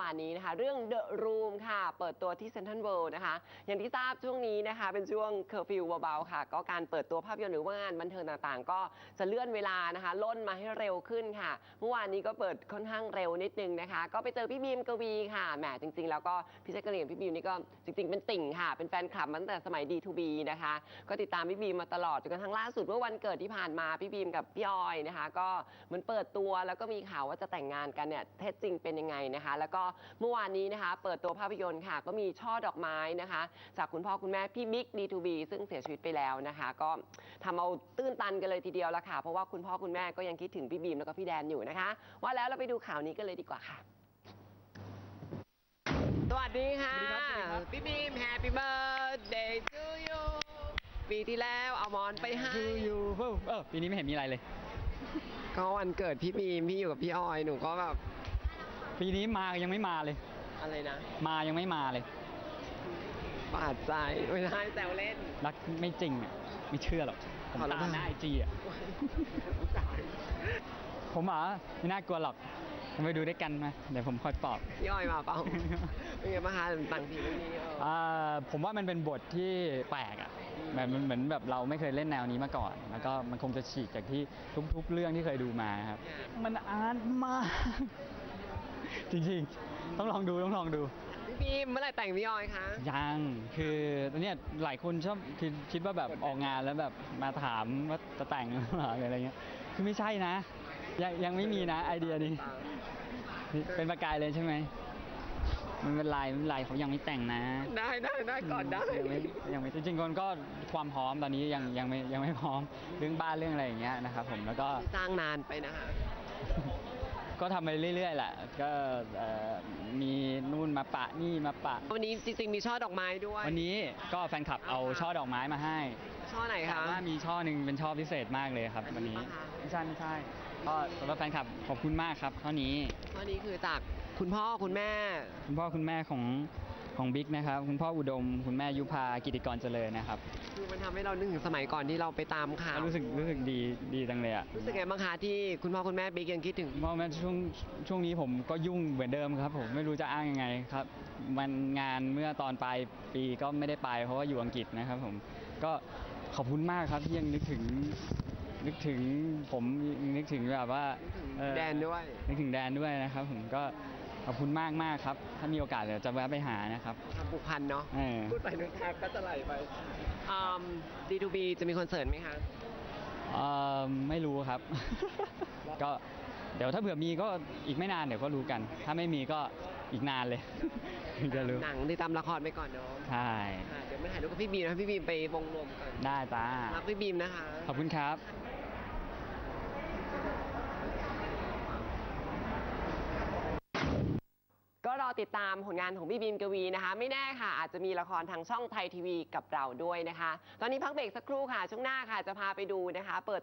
วานนี้นะคะเรื่อง The Room ค่ะ เปิดตัวที่ Central World นะคะ อย่างที่ทราบช่วงนี้นะคะ เป็นช่วงเคอร์ฟิวเบาๆค่ะ ก็การเปิดตัวภาพยนตร์หรือว่างานบันเทิงต่างๆ ก็จะเลื่อนเวลานะคะ ล่นมาให้เร็วขึ้นค่ะ เมื่อวานนี้ก็เปิดค่อนข้างเร็วนิดนึงนะคะ ก็ไปเจอพี่บีมกวีค่ะแหมจริง ๆ แล้วก็พี่แจ๊กกะลีนพี่บีมนี่ก็จริง ๆ เป็นติ่งค่ะ เป็นแฟนคลับมาตั้งแต่สมัย D2B นะคะ ก็ติดตามพี่บีมมาตลอดจนกระทั่งล่าสุดเมื่อวันเกิดที่ผ่านมาพี่บีมกับพี่ออยนะคะ ก็เหมือนเปิดตัวแล้วก็มีข่าวว่าจะแต่งงานกันเนี่ยเท็จจริงเป็นยังไงนะคะ แล้วก็เมื่อวานนี้นะคะ เปิดตัวภาพยนตร์ค่ะ ก็มีช่อดอกไม้นะคะ จากคุณพ่อคุณแม่พี่บิ๊ก D2B ซึ่งเสียชีวิตไปแล้วนะคะ ก็ทำเอาตื้นตันกันเลยทีเดียวละค่ะ เพราะว่าคุณพ่อคุณแม่ก็ยังคิดถึงพี่บีมแล้วก็พี่แดนอยู่นะคะ ว่าแล้วเราไปดูข่าวนี้กันเลยดีกว่าค่ะสวัสดีค่ะสวัสดีครับสวัสดีครับพี่บีม Happy Birthday to you ปีที่แล้วเอามอนไปให้ยูยูเพิ่มเออปีนี้ไม่เห็นมีอะไรเลย ก็วันเกิดพี่บีมพี่อยู่กับพี่ออยหนูก็แบบ ปีนี้มายังไม่มาเลย อะไรนะมายังไม่มาเลยบาดใจไม่ได้แซวเล่น รักไม่จริงอะไม่เชื่อหรอกผมขอรับตามหน้าไอจีอะ ผมอะไม่น่ากลัวหรอกไปดูด้วยกันมาเดี๋ยวผมคอยปลอบ พี่ออยมาเปล่า เป็นไงบ้างคะต่างทีเรื่องนี้เออ อ่าผมว่ามันเป็นบทที่แปลกอะแบบมันเหมือนแบบเราไม่เคยเล่นแนวนี้มาก่อน แล้วก็มันคงจะฉีกจากที่ทุกๆ เรื่องที่เคยดูมาครับ มันอาร์ตมาก จริงๆ ต้องลองดูต้องลองดู พี่บีมเมื่อไหร่แต่งพี่ออยคะ ยังคือตอนเนี้ยหลายคนชอบคือคิดว่าแบบออกงานแล้วแบบมาถามว่าจะแต่งหรือเปล่าหรืออะไรเงี้ยคือไม่ใช่นะ ยังยังไม่มีนะไอเดียนี้นี่เป็นประกายเลยใช่ไหมมันเป็นลายมันเป็นลายเขายังไม่แต่งนะได้ได้ได้ก่อนได้ ยังไม่ยังไม่จริงๆคนก็ความพร้อมตอนนี้ยังยังไม่ยังไม่พร้อมเรื่องบ้านเรื่องอะไรอย่างเงี้ยนะครับผมแล้วก็ สร้างนานไปนะคะ ก็ทำไปเรื่อยๆแหละก็เอ่อมีนู่นมาปะนี่มาปะ วันนี้จริงๆมีช่อดอกไม้ด้วย วันนี้ก็แฟนคลับเอาช่อดอกไม้มาให้ช่อไหนแต่คะ ว่ามีช่อหนึ่งเป็นช่อพิเศษมากเลยครับ อันวันนี้นี้ปะคะ ไม่ใช่ไม่ใช่ก็สำหรับแฟนคลับขอบคุณมากครับช่อนี้ช่อนี้คือจากคุณพ่อคุณแม่ คุณพ่อคุณแม่ของ ของบิ๊กนะครับ คุณพ่ออุดม คุณแม่ยุพากิติกรเจริญนะครับ คือมันทำให้เรานึกถึงสมัยก่อนที่เราไปตามข่าวรู้สึกรู้สึกดีดีจังเลยอะรู้สึกไงบ้างคะที่คุณพ่อคุณแม่บิ๊กยังคิดถึงเพราะแม้ช่วงช่วงนี้ผมก็ยุ่งเหมือนเดิมครับ ผมไม่รู้จะอ้างยังไงครับ มันงานเมื่อตอนปลายปีก็ไม่ได้ไป เพราะว่าอยู่อังกฤษนะครับผมก็ขอบคุณมากครับที่ยังนึกถึงนึกถึงผมนึกถึงแบบว่าเอ่อแดนด้วย นึกถึงแดนด้วยนะครับ ผมก็ ขอบคุณมากมากๆครับ ถ้ามีโอกาสเดี๋ยวจะแวะไปหานะครับความผูกพันเนาะเออพูดไปนึกแทบก็จะไหลไปอืม D2B จะมีคอนเสิร์ตไหมคะเอ่อไม่รู้ครับ ก็เดี๋ยวถ้าเผื่อมีก็อีกไม่นานเดี๋ยวก็รู้กัน ถ้าไม่มีก็อีกนานเลยถึงจะรู้หนังติดตามละครไปก่อนเนาะใช่ค่ะเดี๋ยวมาถ่ายรูปกับพี่บีมนะพี่บีมไปวงรวมก่อนได้จ้ารักพี่บีมนะคะ ขอบคุณครับ รอติดตามผลงานของพี่บีมกวีนะคะ ไม่แน่ค่ะ อาจจะมีละครทางช่องไทยทีวีกับเราด้วยนะคะ ตอนนี้พักเบรกสักครู่ค่ะ ช่วงหน้าค่ะจะพาไปดูนะคะ เปิด